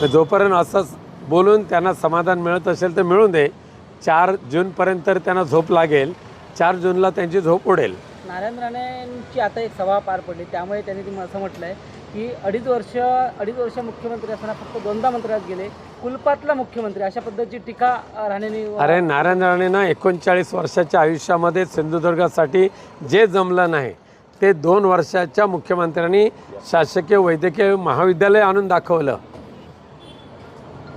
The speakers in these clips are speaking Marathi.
तर जोपर्यंत असंच बोलून त्यांना समाधान मिळत असेल तर मिळून दे. चार जूनपर्यंत तर त्यांना झोप लागेल. चार जूनला त्यांची झोप उडेल. नारायण राणेंची आता एक सभा पार पडली. त्यामुळे त्यांनी ती असं म्हटलं आहे की अडीच वर्ष अडीच वर्ष मुख्यमंत्री असताना फक्त दोनदा मंत्र्यात गेले. कुलपातला मुख्यमंत्री अशा पद्धतीची टीका राणेंनी अरे नारायण राणेंना एकोणचाळीस वर्षाच्या आयुष्यामध्ये सिंधुदुर्गासाठी जे जमलं नाही ते दोन वर्षाच्या मुख्यमंत्र्यांनी शासकीय वैद्यकीय महाविद्यालय आणून दाखवलं.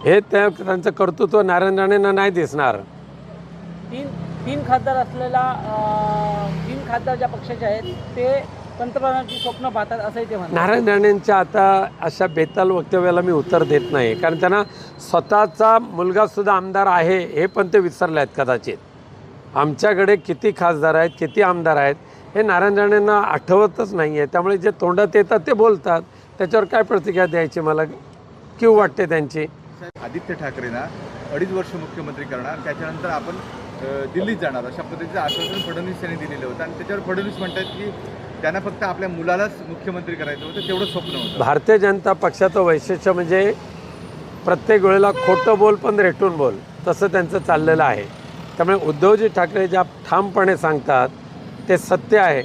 हे त्या त्यांचं कर्तृत्व नारायण राणेंना नाही दिसणार. तीन तीन खासदार असलेला अ, तीन खासदार ज्या पक्षाचे आहेत ते पंतप्रधानांची स्वप्न पाहतात असंही ते म्हणतात. नारायण राणेंच्या आता अशा बेताल वक्तव्याला मी उत्तर देत नाही. कारण त्यांना स्वतःचा मुलगासुद्धा आमदार आहे हे पण ते विसरले आहेत कदाचित. आमच्याकडे किती खासदार आहेत किती आमदार आहेत हे नारायण राणेंना आठवतच नाही आहे त्यामुळे जे तोंडात येतात ते बोलतात. त्याच्यावर काय प्रतिक्रिया द्यायची मला? किंवा वाटते त्यांची? आदित्य ठाकरेंना अडीच वर्ष मुख्यमंत्री करणार. त्याच्यानंतर आपण दिल्लीत जाणार. अशा पद्धतीचं आश्वासन फडणवीस यांनी दिलेलं होतं. आणि त्याच्यावर फडणवीस म्हणतात की त्यांना फक्त आपल्या मुलालाच मुख्यमंत्री करायचं होतं तेवढं स्वप्न होतं. भारतीय जनता पक्षाचं वैशिष्ट्य म्हणजे प्रत्येक वेळेला खोटं बोल पण रेटून बोल. तसं त्यांचं चाललेलं आहे. त्यामुळे उद्धवजी ठाकरे ज्या ठामपणे सांगतात ते सत्य आहे.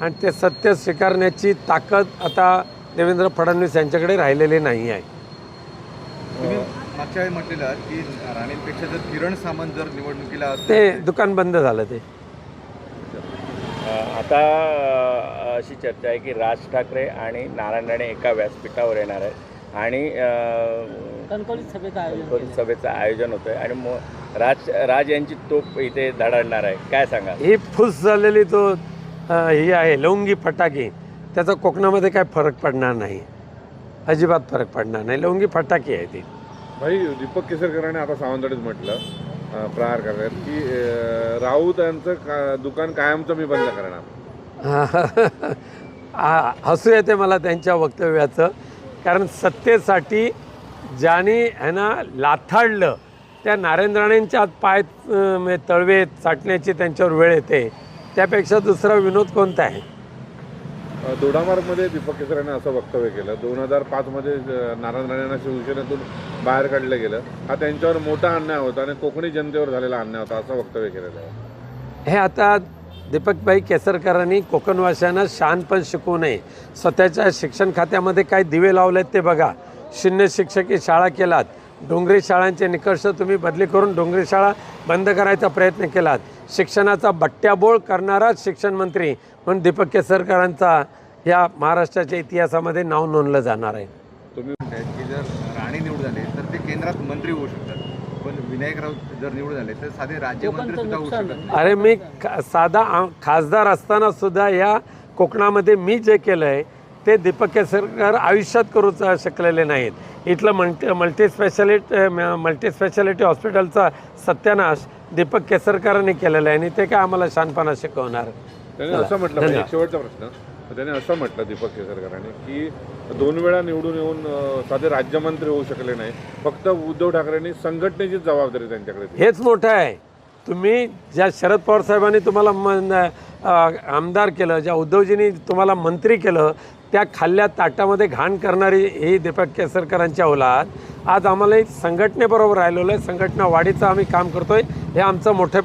आणि ते सत्य स्वीकारण्याची ताकद आता देवेंद्र फडणवीस यांच्याकडे राहिलेली नाही आहे. मागच्या वेळी म्हटलेलं की राणेंपेक्षा जर किरण सामंत जर निवडणुकीला ते दुकान बंद झालं ते. आता अशी चर्चा आहे की राज ठाकरे आणि नारायण राणे एका व्यासपीठावर येणार आहेत. आणि कणकवलीत सभेचं आयोजन दोन केलं. सभेचं आयोजन होतं आहे आणि मग राज राज यांची तोप इथे धडाडणार आहे. काय सांगा ही फुस झालेली तो ही आहे लवंगी फटाके. त्याचा कोकणामध्ये काय फरक पडणार नाही. अजिबात फरक पडणार नाही. लवंगी फटाके आहे ती. भाई दीपक केसरकरांनी आता सावंतवाडीत म्हटलं प्रहार करण्यात की राऊत यांचं का दुकान कायमचं मी बंद करणार. हसू येते मला त्यांच्या वक्तव्याचं. कारण सत्तेसाठी ज्याने ह्यांना लाथाडलं त्या नारायण राणेंच्या आत पाय म्हणजे तळवे चाटण्याची त्यांच्यावर वेळ येते. त्यापेक्षा दुसरा विनोद कोणता आहे? दोडामार्गमध्ये दीपक केसराने असं वक्तव्य केलं. दोन हजार पाचमध्ये नारायण राणेंना शिवसेनेतून बाहेर काढलं गेलं. हा त्यांच्यावर मोठा अन्याय होता आणि कोकणी जनतेवर झालेला अन्याय होता असं वक्तव्य केलेलं आहे. हे आता दीपकभाई केसरकरांनी कोकणवासियांना पण शिकवू नये. स्वतःच्या शिक्षण खात्यामध्ये काय दिवे लावलेत ते बघा. शून्य शिक्षकी शाळा केलात. डोंगरी शाळांचे निकष तुम्ही बदली करून डोंगरी शाळा बंद करायचा प्रयत्न केलात. शिक्षणाचा बट्ट्याबोळ करणारा शिक्षण मंत्री म्हणून दीपक केसरकरांचा या महाराष्ट्राच्या इतिहासामध्ये नाव नोंदलं जाणार आहे. तुम्ही की जर राणे निवडून झाले तर ते केंद्रात मंत्री होऊ शकतात. पण विनायक राऊत जर निवडून झाले तर साधे राज्यमंत्री सुद्धा होऊ नुकसान शकत नाही. अरे मी खा- साधा खासदार असताना सुद्धा या कोकणामध्ये मी जे केलं आहे ते दीपक केसरकर आयुष्यात करू शकलेले नाहीत. इथलं multi multi speciality multi speciality हॉस्पिटलचा सत्यानाश दीपक केसरकरांनी केलेला आहे. आणि ते काय आम्हाला शानपणा शिकवणार? त्याने असं म्हटलं धन्यवाद. एक शेवटचा प्रश्न. त्याने असं म्हटलं दीपक केसरकरांनी की दोन वेळा निवडून येऊन अं, साधे राज्यमंत्री होऊ शकले नाही फक्त उद्धव ठाकरेंनी संघटनेची जबाबदारी त्यांच्याकडे दिली. हेच मोठं आहे. तुम्ही ज्या शरद पवार साहेबांनी तुम्हाला मन अ, आमदार केलं ज्या उद्धवजींनी तुम्हाला मंत्री केलं त्या खाल्ल्या ताटामध्ये घाण करणारी ही दीपक केसरकरांच्या औलाद. आज आम्हाला संघटनेबरोबर राहिलेलो आहे. संघटना वाढीचं आम्ही काम करतोय. हे आमचं मोठे